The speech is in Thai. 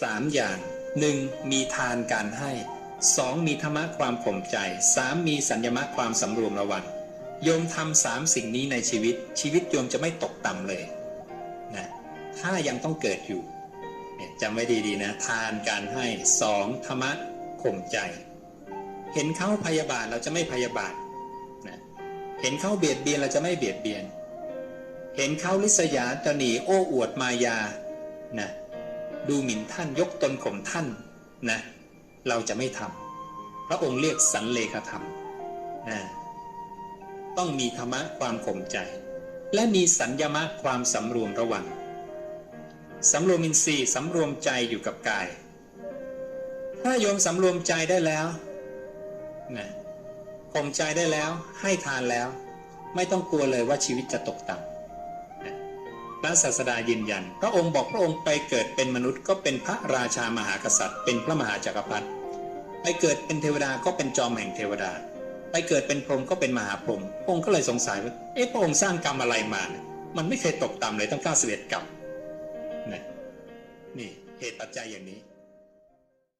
สามอย่างหนึ่งมีทานการให้สองมีธรรมะความข่มใจสามมีสัญญมะความสำรวมระวังโยมทำสามสิ่งนี้ในชีวิต ชีวิตโยมจะไม่ตกต่ำเลยนะถ้ายังต้องเกิดอยู่เนี่ยจำไว้ดีๆนะ ทานการให้สองธรรมะข่มใจ เห็นเขาพยาบาทเราจะไม่พยาบาทนะเห็นเขาเบียดเบียนเราจะไม่เบียดเบียน เห็นเขาลิษยาตะหนีโอ้อวดมายานะ ดูหมิ่นท่านยกตนข่มท่านนะเราจะไม่ทำพระองค์เรียกสันเลขธรรมนะต้องมีธรรมะความข่มใจ และมีสัญญมะความสำรวมระวังสำรวมอินทรีย์สำรวมใจอยู่กับกาย ถ้าโยมสำรวมใจได้แล้วนะข่มใจได้แล้วให้ทานแล้ว ไม่ต้องกลัวเลยว่าชีวิตจะตกต่ำ พระศาสดายืนยัน พระองค์บอกพระองค์ไปเกิดเป็นมนุษย์ก็เป็นพระราชามหากษัตริย์ เป็นพระมหาจักรพรรดิไปเกิดเป็นเทวดาก็เป็นจอมแห่งเทวดา ไปเกิดเป็นพรหมก็เป็นมหาพรหมพระองค์ก็เลยสงสัยว่าเอ๊ะพระองค์สร้างกรรมอะไรมาเนี่ยมันไม่เคยตกต่ำเลยตั้ง91กรรมนะนี่เหตุปัจจัยอย่างนี้